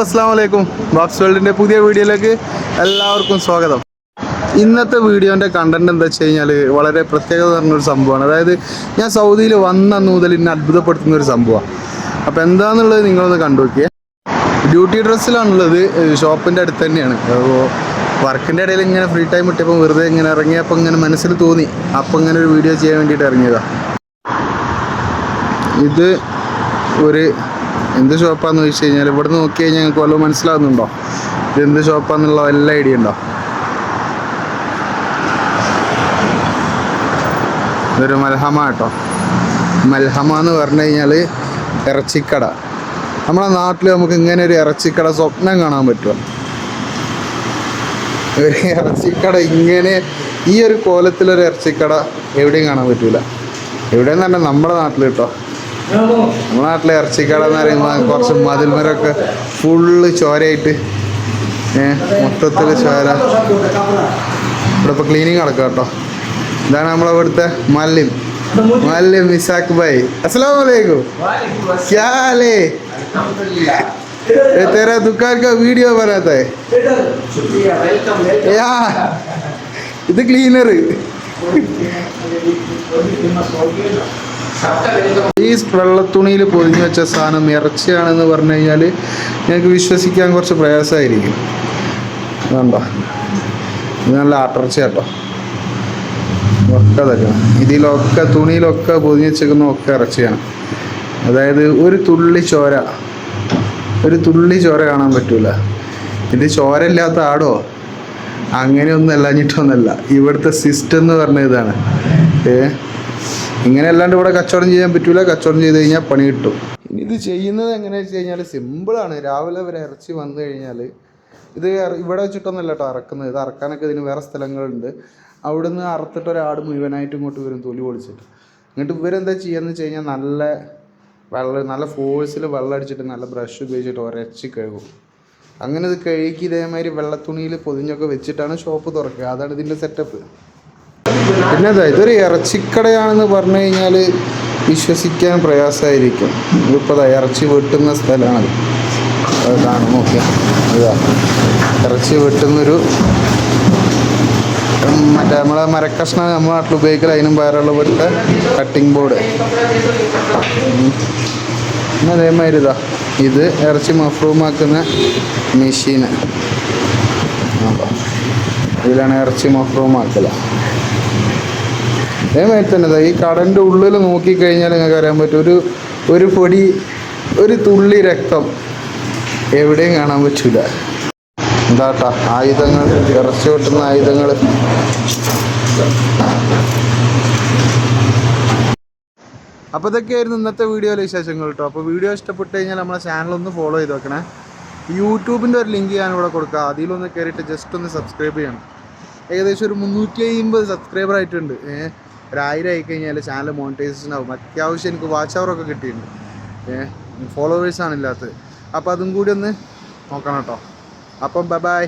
അസ്സാം വലൈക്കും ബോക്സ് വേൾഡിന്റെ പുതിയ വീഡിയോയിലേക്ക് എല്ലാവർക്കും സ്വാഗതം. ഇന്നത്തെ വീഡിയോന്റെ കണ്ടന്റ് എന്താ വെച്ച് കഴിഞ്ഞാൽ വളരെ പ്രത്യേകത പറഞ്ഞൊരു സംഭവമാണ്. അതായത് ഞാൻ സൗദിയിൽ വന്ന മുതൽ എന്നെ അത്ഭുതപ്പെടുത്തുന്ന ഒരു സംഭവമാണ്. അപ്പോൾ എന്താണെന്നുള്ളത് നിങ്ങളൊന്ന് കണ്ടു നോക്കിയേ. ഡ്യൂട്ടി ഡ്രസ്സിലാണുള്ളത് ഷോപ്പിന്റെ അടുത്ത് തന്നെയാണ്. അപ്പോൾ വർക്കിന്റെ ഇടയിൽ ഇങ്ങനെ ഫ്രീ ടൈം കിട്ടിയപ്പോൾ വെറുതെ ഇങ്ങനെ ഇറങ്ങിയപ്പോൾ ഇങ്ങനെ മനസ്സിൽ തോന്നി. അപ്പോൾ ഇങ്ങനെ ഒരു വീഡിയോ ചെയ്യാൻ വേണ്ടിയിട്ട് ഇറങ്ങിയതാണ് ഇത് ഒരു എന്ത് ഷോപ്പാന്ന് ചോദിച്ചു കഴിഞ്ഞാൽ ഇവിടെ നോക്കി കഴിഞ്ഞാൽ ഞങ്ങൾക്ക് വല്ലതും മനസ്സിലാകുന്നുണ്ടോ ഇത് എന്ത് ഷോപ്പാന്നുള്ള വല്ല ഐഡിയ ഉണ്ടോ? ഇതൊരു മൽഹമ കേട്ടോ. മൽഹമ എന്ന് പറഞ്ഞു കഴിഞ്ഞാൽ ഇറച്ചിക്കട. നമ്മളെ നാട്ടിൽ നമുക്ക് ഇങ്ങനെ ഒരു ഇറച്ചിക്കട സ്വപ്നം കാണാൻ പറ്റുമോ? ഒരു ഇറച്ചിക്കട ഇങ്ങനെ ഈ ഒരു കോലത്തിലൊരു ഇറച്ചിക്കട എവിടെയും കാണാൻ പറ്റൂല. എവിടെയെന്ന് പറഞ്ഞാൽ നമ്മുടെ നാട്ടിൽ കേട്ടോ. നമ്മുടെ നാട്ടിലെ ഇറച്ചിക്കട എന്ന് പറയുമ്പോൾ കുറച്ച് മതിൽമരൊക്കെ ഫുള്ള് ചോരയായിട്ട് ഏ മൊത്തത്തിൽ ചോര ഇവിടെ ഇപ്പോൾ ക്ലീനിങ് നടക്കുക കേട്ടോ ഇതാണ് നമ്മളെ ഇവിടുത്തെ മല്ലിം മല്ലിം മിസാഖ് ഭായ് അസ്സലാം വലൈക്കും क्या हाल है ये तेरा दुकान का वीडियो बनाता है या ഇത് ക്ലീനർ ഈ വെള്ളത്തുണിയിൽ പൊതിഞ്ഞു വെച്ച സാധനം ഇറച്ചിയാണെന്ന് പറഞ്ഞു കഴിഞ്ഞാൽ ഞങ്ങൾക്ക് വിശ്വസിക്കാൻ കുറച്ച് പ്രയാസമായിരിക്കും. വേണ്ടോ. നല്ല ആട്ടിറച്ചി കേട്ടോ. ഒക്കെ തരണം ഇതിലൊക്കെ തുണിയിലൊക്കെ പൊതിഞ്ഞു വെച്ചേക്കുന്ന ഒക്കെ ഇറച്ചിയാണ്. അതായത് ഒരു തുള്ളി ചോര. ഒരു തുള്ളി ചോര കാണാൻ പറ്റൂല. ഇത് ചോര ഇല്ലാത്ത ആടോ? അങ്ങനെയൊന്നും അല്ലാഞ്ഞിട്ടൊന്നല്ല ഇവിടുത്തെ സിസ്റ്റം എന്ന് പറഞ്ഞ ഇതാണ്. ഏ? ഇങ്ങനെ അല്ലാണ്ട് ഇവിടെ കച്ചവടം ചെയ്യാൻ പറ്റൂല. കച്ചവടം ചെയ്ത് കഴിഞ്ഞാൽ പണി കിട്ടും. ഇനി ഇത് ചെയ്യുന്നത് എങ്ങനെയാണെന്ന് വെച്ച് കഴിഞ്ഞാൽ സിമ്പിളാണ് രാവിലെ വരെ ഇറച്ചി വന്നു കഴിഞ്ഞാൽ ഇത് ഇവിടെ വെച്ചിട്ടൊന്നല്ല കേട്ടോ അറക്കുന്നത്. ഇത് അറക്കാനൊക്കെ ഇതിന് വേറെ സ്ഥലങ്ങളുണ്ട്. അവിടുന്ന് അറുത്തിട്ട് ഒരാട് മുഴുവനായിട്ട് ഇങ്ങോട്ട് വരും തൊലി പൊളിച്ചിട്ട്. എന്നിട്ട് ഇവരെന്താ ചെയ്യാന്ന് വെച്ച് കഴിഞ്ഞാൽ നല്ല വെള്ളം നല്ല ഫോഴ്സിൽ വെള്ളം അടിച്ചിട്ട് നല്ല ബ്രഷ് ഉപയോഗിച്ചിട്ട് ഉരച്ച് കഴുകും. അങ്ങനെ ഇത് കഴുകി ഇതേമാതിരി വെള്ളത്തുണിയിൽ പൊതിഞ്ഞൊക്കെ വെച്ചിട്ടാണ് ഷോപ്പ് തുറക്കുക. അതാണ് ഇതിന്റെ സെറ്റപ്പ് പിന്നെ അതാ ഇതൊരു ഇറച്ചിക്കടയാണെന്ന് പറഞ്ഞു കഴിഞ്ഞാൽ വിശ്വസിക്കാൻ പ്രയാസമായിരിക്കും. ഇപ്പോൾ ഇറച്ചി വെട്ടുന്ന സ്ഥലമാണ്. അത് കാണും നോക്കിയാൽ ഇതാ ഇറച്ചി വെട്ടുന്നൊരു മറ്റേ നമ്മളെ മരക്കഷ്ണം നമ്മുടെ നാട്ടിൽ ഉപയോഗിക്കൽ അതിനും വേറെയുള്ള പോലത്തെ കട്ടിംഗ് ബോർഡ് പിന്നെ അതേമാതിരി ഇതാ ഇത് ഇറച്ചി മഫ്രൂമാക്കുന്ന മെഷീന് ഇതിലാണ് ഇറച്ചി മഫ്രൂമാക്കല അതേമാതിരി തന്നെ ഈ കടന്റെ ഉള്ളിൽ നോക്കിക്കഴിഞ്ഞാൽ നിങ്ങൾക്ക് അറിയാൻ പറ്റും. ഒരു ഒരു പൊടി ഒരു തുള്ളി രക്തം എവിടെയും കാണാൻ പറ്റൂല. എന്താട്ടാ ആയുധങ്ങൾ ഇറച്ചി വെട്ടുന്ന ആയുധങ്ങൾ അപ്പോൾ ഇതൊക്കെയായിരുന്നു ഇന്നത്തെ വീഡിയോയിലെ വിശേഷങ്ങൾ കേട്ടോ അപ്പോൾ വീഡിയോ ഇഷ്ടപ്പെട്ട് കഴിഞ്ഞാൽ നമ്മളെ ചാനൽ ഒന്ന് ഫോളോ ചെയ്ത് വെക്കണേ. യൂട്യൂബിന്റെ ഒരു ലിങ്ക് ഞാൻ ഇവിടെ കൊടുക്കാം. അതിലൊന്ന് കയറിയിട്ട് ജസ്റ്റ് ഒന്ന് സബ്സ്ക്രൈബ് ചെയ്യണം. ഏകദേശം ഒരു മുന്നൂറ്റി അമ്പത് സബ്സ്ക്രൈബർ ആയിട്ടുണ്ട്. ഏഹ് ഒരായിരം ആയി കഴിഞ്ഞാൽ ചാനൽ മോണിറ്റൈസേഷൻ ആവും അത്യാവശ്യം എനിക്ക് വാച്ച് അവറൊക്കെ കിട്ടിയിട്ടുണ്ട്. ഏഹ് ഫോളോവേഴ്സാണ് ഇല്ലാത്തത്. അപ്പോൾ അതും കൂടി ഒന്ന് നോക്കണം കേട്ടോ. അപ്പം ബൈ